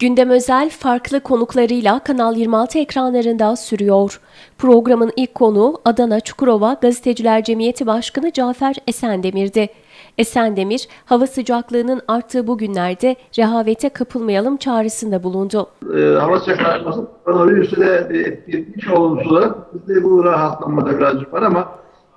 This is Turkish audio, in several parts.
Gündem özel farklı konuklarıyla Kanal 26 ekranlarında sürüyor. Programın ilk konuğu Adana Çukurova Gazeteciler Cemiyeti Başkanı Cafer Esendemir'di. Esendemir, hava sıcaklığının arttığı bu günlerde rehavete kapılmayalım çağrısında bulundu. e, hava sıcaklığı koronavirüsü de etkilemiş olumsuz olarak bizde bu rahatlanmada birazcık var ama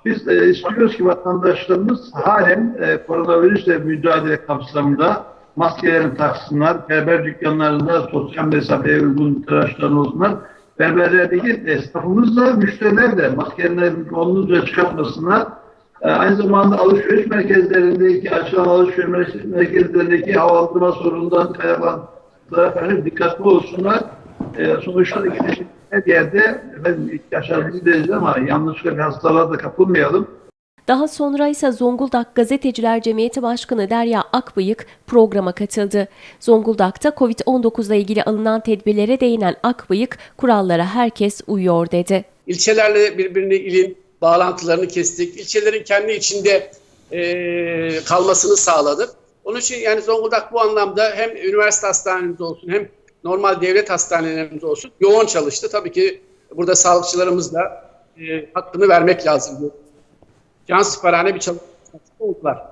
biz e, istiyoruz ki vatandaşlarımız halen e, koronavirüsle mücadele kapsamında maskelerini taksınlar, berber dükkanlarında sosyal mesafeye uygun tıraşların olsunlar. Berberlerdeki esnafımız da müşteriler de maskelerini onunca çıkartmasınlar. E, Aynı zamanda alışveriş merkezlerindeki, açılan alışveriş merkezlerindeki havalandırma sorunundan kaynaklanan karşı dikkatli olsunlar. E, sonuçta her yerde efendim, ihtiyaçlar bizleriz ama yanlışlıkla hastalığa da kapılmayalım. Daha sonra ise Zonguldak Gazeteciler Cemiyeti Başkanı Derya Akbıyık programa katıldı. Zonguldak'ta Covid-19 ile ilgili alınan tedbirlere değinen Akbıyık, kurallara herkes uyuyor dedi. İlçelerle birbirine ilin bağlantılarını kestik. İlçelerin kendi içinde e, kalmasını sağladık. Onun için yani Zonguldak bu anlamda hem üniversite hastanelerimiz olsun hem normal devlet hastanelerimiz olsun yoğun çalıştı. Tabii ki burada sağlıkçılarımız da e, hakkını vermek lazım. Cansiperhane bir çalışma oldular.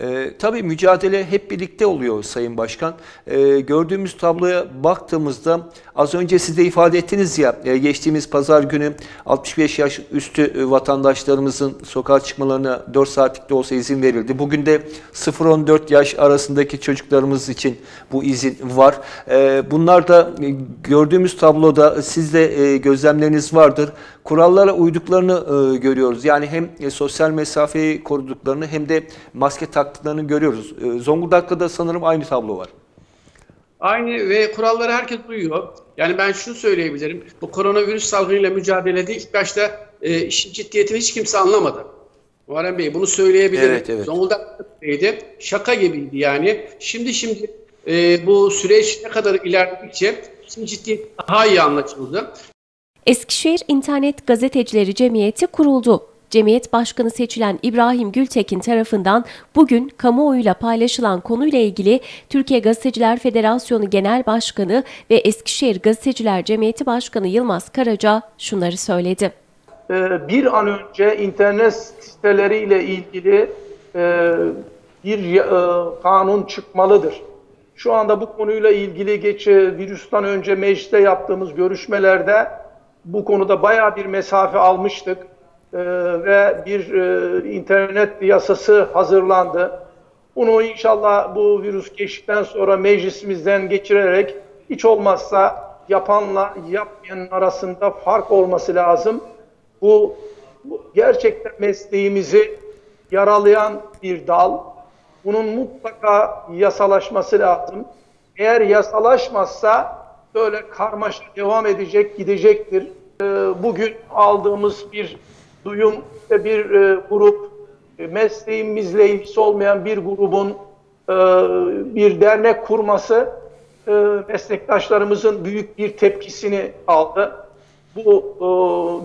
Ee, tabii mücadele hep birlikte oluyor Sayın Başkan. Ee, gördüğümüz tabloya baktığımızda az önce siz de ifade ettiniz ya e, geçtiğimiz pazar günü 65 yaş üstü e, vatandaşlarımızın sokağa çıkmalarına 4 saatlik de olsa izin verildi. Bugün de 0-14 yaş arasındaki çocuklarımız için bu izin var. Ee, bunlar da e, gördüğümüz tabloda siz de e, gözlemleriniz vardır. Kurallara uyduklarını e, görüyoruz. Yani hem e, sosyal mesafeyi koruduklarını hem de maske taktıklarını görüyoruz. E, Zonguldak'ta da sanırım aynı tablo var. Aynı ve kurallara herkes uyuyor. Yani ben şunu söyleyebilirim. Bu koronavirüs salgınıyla mücadelede ilk başta e, işin ciddiyetini hiç kimse anlamadı. Muharrem Bey bunu söyleyebilirim. Evet, evet. Zonguldak'taydı. Şaka gibiydi yani. Şimdi şimdi e, bu süreç ne kadar ilerledikçe işin ciddiyeti daha iyi anlaşıldı. Eskişehir İnternet Gazetecileri Cemiyeti kuruldu. Cemiyet Başkanı seçilen İbrahim Gültekin tarafından bugün kamuoyuyla paylaşılan konuyla ilgili Türkiye Gazeteciler Federasyonu Genel Başkanı ve Eskişehir Gazeteciler Cemiyeti Başkanı Yılmaz Karaca şunları söyledi. Ee, bir an önce internet siteleriyle ilgili e, bir e, kanun çıkmalıdır. Şu anda bu konuyla ilgili geç e, virüsten önce mecliste yaptığımız görüşmelerde bu konuda bayağı bir mesafe almıştık Ee, ve bir e, internet yasası hazırlandı. Bunu inşallah bu virüs geçtikten sonra meclisimizden geçirerek hiç olmazsa yapanla yapmayanın arasında fark olması lazım. Bu, bu gerçekten mesleğimizi yaralayan bir dal. Bunun mutlaka yasalaşması lazım. Eğer yasalaşmazsa böyle karmaşa devam edecek, gidecektir. Ee, bugün aldığımız bir duyum ve bir e, grup, e, mesleğimizle ilgisi olmayan bir grubun e, bir dernek kurması e, meslektaşlarımızın büyük bir tepkisini aldı. Bu e,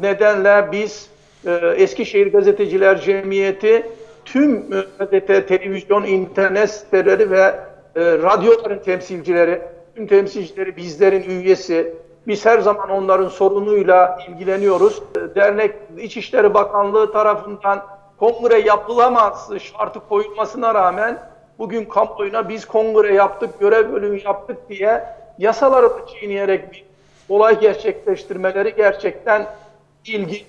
nedenle biz e, Eskişehir Gazeteciler Cemiyeti tüm gazete, televizyon, internet siteleri ve e, radyoların temsilcileri, tüm temsilcileri bizlerin üyesi. Biz her zaman onların sorunuyla ilgileniyoruz. E, Dernek İçişleri Bakanlığı tarafından kongre yapılamaz şartı koyulmasına rağmen bugün kamuoyuna biz kongre yaptık, görev bölümü yaptık diye yasaları da çiğneyerek bir olay gerçekleştirmeleri gerçekten ilginç.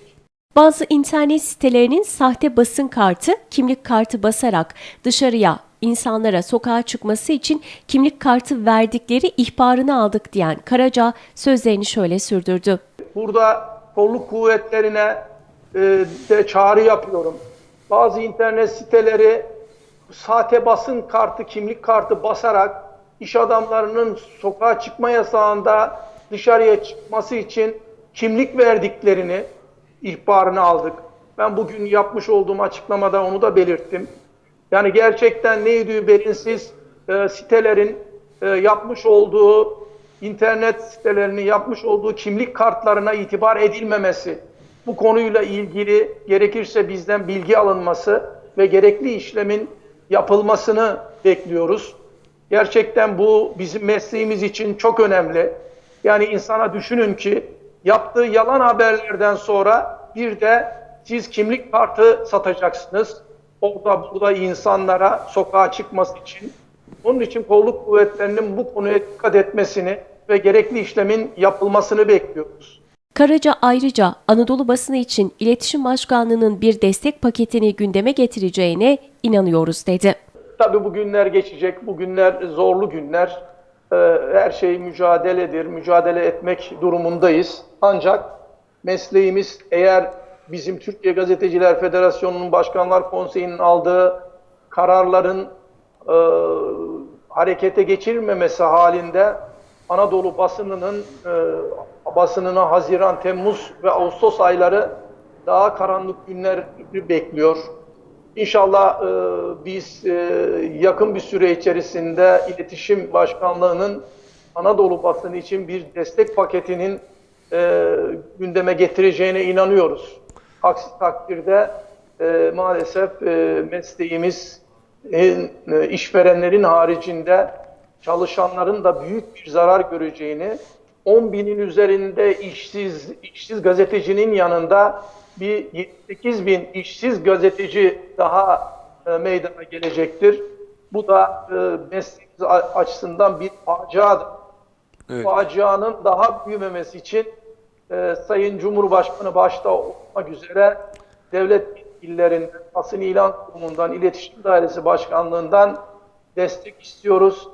Bazı internet sitelerinin sahte basın kartı, kimlik kartı basarak dışarıya, insanlara sokağa çıkması için kimlik kartı verdikleri ihbarını aldık diyen Karaca sözlerini şöyle sürdürdü. Burada kolluk kuvvetlerine e, de çağrı yapıyorum. Bazı internet siteleri sahte basın kartı, kimlik kartı basarak iş adamlarının sokağa çıkma yasağında dışarıya çıkması için kimlik verdiklerini ihbarını aldık. Ben bugün yapmış olduğum açıklamada onu da belirttim. Yani gerçekten neydi belirsiz e, sitelerin e, yapmış olduğu internet sitelerinin yapmış olduğu kimlik kartlarına itibar edilmemesi, bu konuyla ilgili gerekirse bizden bilgi alınması ve gerekli işlemin yapılmasını bekliyoruz. Gerçekten bu bizim mesleğimiz için çok önemli. Yani insana düşünün ki yaptığı yalan haberlerden sonra bir de siz kimlik kartı satacaksınız. Orada burada insanlara sokağa çıkması için. Onun için kolluk kuvvetlerinin bu konuya dikkat etmesini ve gerekli işlemin yapılmasını bekliyoruz. Karaca ayrıca Anadolu basını için İletişim Başkanlığı'nın bir destek paketini gündeme getireceğine inanıyoruz dedi. Tabii bu günler geçecek, bu günler zorlu günler. Ee, Her şey mücadeledir, mücadele etmek durumundayız. Ancak mesleğimiz eğer bizim Türkiye Gazeteciler Federasyonu'nun Başkanlar Konseyi'nin aldığı kararların e, harekete geçirilmemesi halinde Anadolu basınının e, basınına Haziran, Temmuz ve Ağustos ayları daha karanlık günler bekliyor. İnşallah e, biz e, yakın bir süre içerisinde İletişim Başkanlığı'nın Anadolu basını için bir destek paketinin e, gündeme getireceğine inanıyoruz. Aksi takdirde e, maalesef e, mesleğimiz e, e, işverenlerin haricinde çalışanların da büyük bir zarar göreceğini, 10 binin üzerinde işsiz işsiz gazetecinin yanında bir 78 bin işsiz gazeteci daha e, meydana gelecektir. Bu da e, mesleğimiz a- açısından bir faciadır. Evet. Facianın daha büyümemesi için e, Sayın Cumhurbaşkanı başta olmak üzere devlet yetkililerinden, basın ilan kurumundan, iletişim dairesi başkanlığından destek istiyoruz.